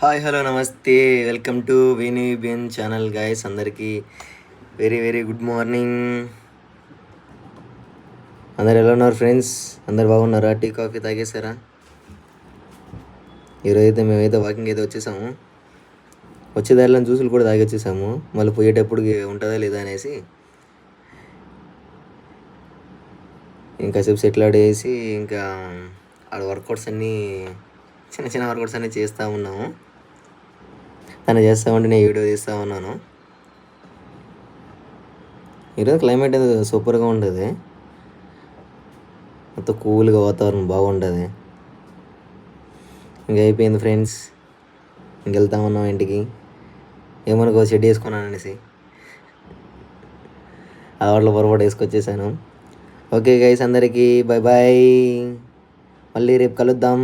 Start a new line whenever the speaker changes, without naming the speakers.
Hi hello నమస్తే. Welcome to Veni బియన్ channel guys అందరికీ వెరీ వెరీ గుడ్ మార్నింగ్. అందరు ఎలా ఉన్నారు ఫ్రెండ్స్ అందరు బాగున్నారా? టీ కాఫీ తాగేశారా? ఈరోజైతే అయితే మేమైతే వాకింగ్ అయితే వచ్చేసాము. వచ్చే దారిలో జ్యూసులు కూడా తాగి వచ్చేసాము మళ్ళీ పోయేటప్పుడు ఉంటుందా లేదా అనేసి. ఇంకా సేపు సెటిల్ ఆడేసి ఇంకా ఆడ వర్కౌట్స్ అన్నీ చిన్న చిన్న వర్కౌట్స్ అన్నీ చేస్తూ ఉన్నాము. తను చేస్తా ఉంటే నేను వీడియో తీస్తూ ఉన్నాను. ఈరోజు క్లైమేట్ సూపర్గా ఉంటుంది మొత్తం కూల్గా వాతావరణం బాగుంటుంది ఇంకా అయిపోయింది ఫ్రెండ్స్ ఇంకెళ్తా ఉన్నాం ఇంటికి. ఏమనుకో షెడ్ వేసుకున్నాను అనేసి. అలవాట్లో పొరపాటు వేసుకొచ్చేసాను. ఓకే గైస్ అందరికీ బాయ్ బాయ్ మళ్ళీ రేపు కలుద్దాం.